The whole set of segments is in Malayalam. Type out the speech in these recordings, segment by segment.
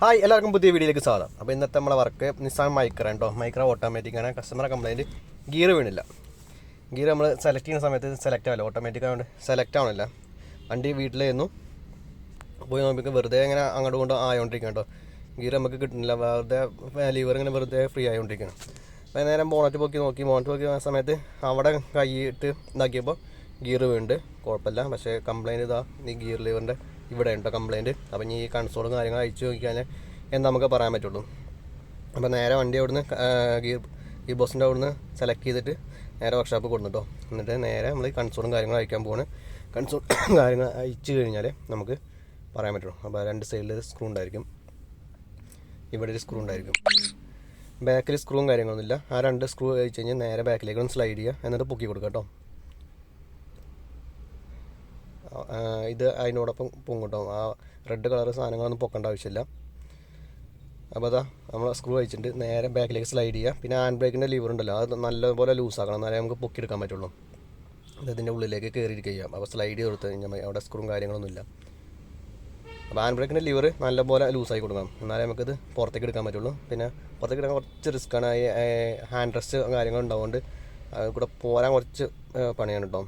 ഹായ് എല്ലാവർക്കും പുതിയ വീഡിയോയിലേക്ക് സ്വാഗതം. അപ്പോൾ ഇന്നത്തെ നമ്മളെ വർക്ക് നിസാൻ മൈക്ര കേട്ടോ. മൈക്ര ഓട്ടോമാറ്റിക് ആണ്. കസ്റ്റമർ കംപ്ലൈന്റ് ഗിയർ വീണില്ല. ഗിയർ നമ്മൾ സെലക്ട് ചെയ്യുന്ന സമയത്ത് സെലക്ട് ആവില്ല. ഓട്ടോമാറ്റിക് ആയതുകൊണ്ട് സെലക്ട് ആവണില്ല. വണ്ടി വീട്ടിലായിരുന്നു. പോയി നോക്കിയപ്പോൾ വെറുതെ ഇങ്ങനെ അങ്ങോട്ട് കൊണ്ട് ആയോണ്ടിരിക്കണം കേട്ടോ. ഗിയർ നമുക്ക് കിട്ടുന്നില്ല. വെറുതെ ലിവർ ഇങ്ങനെ വെറുതെ ഫ്രീ ആയോണ്ടിരിക്കണം. അപ്പോൾ നേരം ബോണറ്റ് പൊക്കി നോക്കി. ബോണറ്റ് പൊക്കി സമയത്ത് അവിടെ കൈയിട്ട് ഇതാക്കിയപ്പോൾ ഗിയർ വീണ്ട് കുഴപ്പമില്ല. പക്ഷേ കംപ്ലൈന്റ് ഇതാ ഈ ഗിയർ ലിവറിന്റെ ഇവിടെ ഉണ്ട് കംപ്ലയിന്റ് അപ്പം ഇനി ഈ കൺസോളും കാര്യങ്ങളും അയച്ചു നോക്കിയാൽ എന്താ നമുക്ക് പറയാൻ പറ്റുള്ളൂ. അപ്പോൾ നേരെ വണ്ടി അവിടുന്ന് ഗിയർ ഈ ബോസിന്റെ അവിടുന്ന് സെലക്ട് ചെയ്തിട്ട് നേരെ വർക്ക്ഷോപ്പ് കൊടുന്നു കേട്ടോ എന്നിട്ട് നേരെ നമ്മൾ ഈ കൺസോളും കാര്യങ്ങളും അയക്കാൻ പോവാണ്. കൺസോൾ കാര്യങ്ങൾ അയച്ചു കഴിഞ്ഞാൽ നമുക്ക് പറയാൻ പറ്റുള്ളൂ. അപ്പോൾ രണ്ട് സൈഡിൽ സ്ക്രൂ ഉണ്ടായിരിക്കും. ഇവിടെ ഒരു സ്ക്രൂ ഉണ്ടായിരിക്കും. ബാക്കിൽ സ്ക്രൂവും കാര്യങ്ങളൊന്നുമില്ല. ആ രണ്ട് സ്ക്രൂ അയച്ചു കഴിഞ്ഞാൽ നേരെ ബാക്കിലേക്ക് ഒന്ന് സ്ലൈഡ് ചെയ്യുക. എന്നിട്ട് പൊക്കി കൊടുക്കുക കേട്ടോ ഇത് അതിനോടൊപ്പം പൊങ്ങും ആ റെഡ് കളർ സാധനങ്ങളൊന്നും പൊക്കേണ്ട ആവശ്യമില്ല. അപ്പോൾ അതാ നമ്മൾ സ്ക്രൂ അയച്ചിട്ട് നേരെ ബാക്കിലേക്ക് സ്ലൈഡ് ചെയ്യുക പിന്നെ ഹാൻഡ് ബ്രേക്കിന്റെ ലിവർ ഉണ്ടല്ലോ അത് നല്ലപോലെ ലൂസ് ആക്കണം. എന്നാലേ നമുക്ക് പൊക്കിയെടുക്കാൻ പറ്റുള്ളൂ. ഇതിന്റെ ഉള്ളിലേക്ക് കയറിയിരിക്കുക ചെയ്യാം. അപ്പോൾ സ്ലൈഡ് ചെയ്ത് കൊടുത്തു കഴിഞ്ഞാൽ. അവിടെ സ്ക്രൂവും കാര്യങ്ങളൊന്നുമില്ല അപ്പോൾ ഹാൻഡ് ബ്രേക്കിന്റെ ലിവർ നല്ലപോലെ ലൂസായി കൊടുക്കണം. എന്നാലേ നമുക്കിത് പുറത്തേക്ക് എടുക്കാൻ പറ്റുള്ളൂ. പിന്നെ പുറത്തേക്ക് എടുക്കാൻ കുറച്ച് റിസ്ക്കാണ് ഹാൻഡ് റെസ്റ്റ് കാര്യങ്ങളുണ്ടാവുകൊണ്ട് അത് കൂടെ പോരാൻ കുറച്ച് പണിയാണ് കേട്ടോ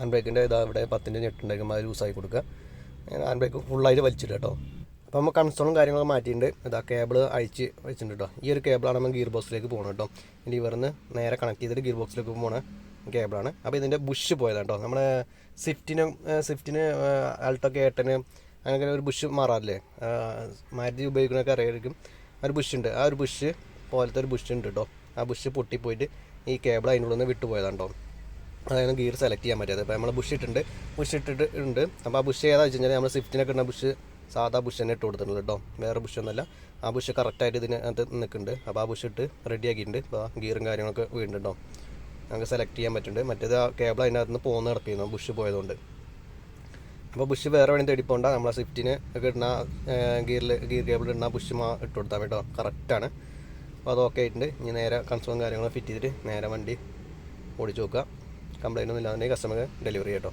ഹാൻഡ് ബ്രേക്കിന്റെ ഇതാ ഇവിടെ പത്തിന്റെ ഞെട്ടുണ്ടെങ്കിൽ അത് ലൂസായി കൊടുക്കുക. ഹാൻഡ് ബ്രേക്ക് ഫുള്ളായിട്ട് വലിച്ചിട്ട് കേട്ടോ. അപ്പോൾ നമ്മൾ കൺസോളും കാര്യങ്ങളും മാറ്റിയിട്ടുണ്ട്. ഇതാ കേബിൾ അഴിച്ച് വെച്ചിട്ടുണ്ട് കേട്ടോ. ഈ ഒരു കേബിളാണ് നമ്മൾ ഗിയർ ബോക്സിലേക്ക് പോകണം കേട്ടോ. ഇനി ഇവിടുന്ന് നേരെ കണക്ട് ചെയ്തിട്ട് ഗിയർ ബോക്സിലേക്ക് പോകണ കേബിളാണ് അപ്പോൾ ഇതിന്റെ ബുഷ് പോയതാണ് കേട്ടോ. നമ്മുടെ സ്വിഫ്റ്റിന് സ്വിഫ്റ്റിന് ആൾട്ടോ കേട്ടന് അങ്ങനെ ഒരു ബുഷ് മാറാറില്ലേ? മാറ്റി മാരുതി ഉപയോഗിക്കുന്നൊക്കെ അറിയായിരിക്കും. ഒരു ബുഷ് ഉണ്ട്. ആ ഒരു ബുഷ് പോലത്തെ ഒരു ബുഷ് ഉണ്ട് കേട്ടോ. ആ ബുഷ് പൊട്ടിപ്പോയിട്ട് ഈ കേബിൾ അതിനുള്ളിൽ നിന്ന് വിട്ടുപോയതാണ് കേട്ടോ. അതായത് ഗിയർ സെലക്ട് ചെയ്യാൻ പറ്റാതെ അപ്പോൾ നമ്മൾ ബുഷ് ഇട്ടിട്ടുണ്ട്. ബുഷ് ഇട്ടിട്ടുണ്ട്. അപ്പോൾ ആ ബുഷ് ഏതാ വെച്ച് കഴിഞ്ഞാൽ നമ്മൾ സ്വിഫ്റ്റിനൊക്കെ ഇടുന്ന ബുഷ് സാധാ ബുഷ് തന്നെ ഇട്ട് കൊടുത്തിട്ടുണ്ട് കേട്ടോ വേറെ ബുഷൊന്നുമല്ല ആ ബുഷ് കറക്റ്റായിട്ട് ഇതിന് അത് നിൽക്കുന്നുണ്ട്. അപ്പോൾ ആ ബുഷ് ഇട്ട് റെഡി ആക്കിയിട്ടുണ്ട്. അപ്പോൾ ഗിയറും കാര്യങ്ങളൊക്കെ വീണ്ടുണ്ടോ നമുക്ക് സെലക്ട് ചെയ്യാൻ പറ്റുന്നുണ്ട്. മറ്റേത് ആ കേബിൾ അതിനകത്ത് നിന്ന് പോകുന്ന കിടക്കുന്നു ബുഷ് പോയതുകൊണ്ട്. അപ്പോൾ ബുഷ് വേറെ വേണ്ടി തേടി പോകണ്ട. നമ്മളെ സ്വിഫ്റ്റിന് ഒക്കെ ഇടുന്ന ഗിയറിൽ ഗിയർ കേബിൾ ഇടുന്ന ബുഷ് മാ ഇട്ട് കൊടുത്താൽ കേട്ടോ കറക്റ്റാണ് അപ്പോൾ അത് ഓക്കെ ആയിട്ടുണ്ട്. ഇനി നേരെ കൺസോളും കാര്യങ്ങളും ഫിറ്റ് ചെയ്തിട്ട് നേരെ വണ്ടി ഓടിച്ച് നോക്കുക. കംപ്ലൈന്റ് ഒന്നും ഇല്ലാതെ കസ്റ്റമർക്ക് ഡെലിവറി ചെയ്യട്ടോ